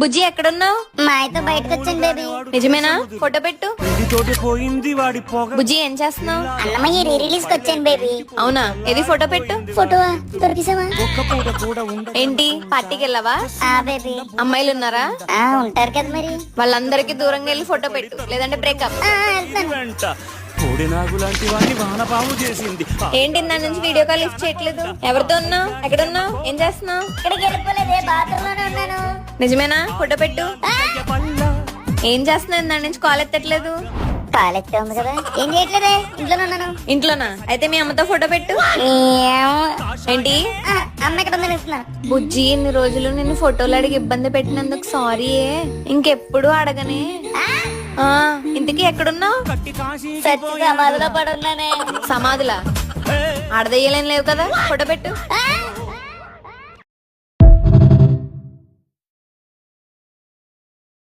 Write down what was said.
బుజ్జి ఎక్కడున్నావు? మా ఆయనతో బయటకు వచ్చాను బేబీ. నిజమేనా? ఫోటో పెట్టు. తోటి పోయింది వాడి పొగ. బుజ్జి ఏం చేస్తున్నావు? అన్నమయ్య రీ రిలీజ్కి వచ్చాను బేబీ. అవునా? ఏది ఫోటో పెట్టు. ఫోటో దొరికిసావా? ఏంటి? పార్టీకి వెళ్ళావా? ఆ బేబీ. అమ్మాయిలు ఉన్నారా? ఆ ఉంటారు కదా మరి. వాళ్ళందరికీ దూరంగా వెళ్ళి ఫోటో పెట్టు. లేదంటే బ్రేకప్ ఆ, వెళ్తాను. ఏంటి నా నుంచి వీడియో కాల్ లిఫ్ట్ చేయట్లేదు? ఎవరితో ఉన్నావు? ఎక్కడున్నావు? ఏం చేస్తున్నావు? ఇక్కడికి వెళ్ళిపోలేదే బాత్రూమ్లోనే నిజమేనా? ఫోటో పెట్టు. ఏం చేస్తున్నావు? నా నుంచి కాల్ ఎత్తట్లేదు. కాలెత్తే ఉంది కదా. ఏం చేయట్లేదే? ఇంట్లోనే ఉన్నాను. ఇంట్లోనా? అయితే మీ అమ్మతో ఫోటో పెట్టు. ఏంటి? అమ్మ ఎక్కడ ఉందని ఇస్తున్నా బుజ్జి ఇన్ని రోజులు నిన్ను ఫోటోలు అడిగి ఇబ్బంది పెట్టినందుకు సారీ ఇంకెప్పుడు అడగనే. ఇంతకీ ఎక్కడున్నావు? సమాధిలో పడున్నానే. సమాధులా? ఆడదయ్యలేం లేవు కదా? ఫోటో పెట్టు.